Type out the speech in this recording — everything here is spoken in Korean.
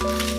음.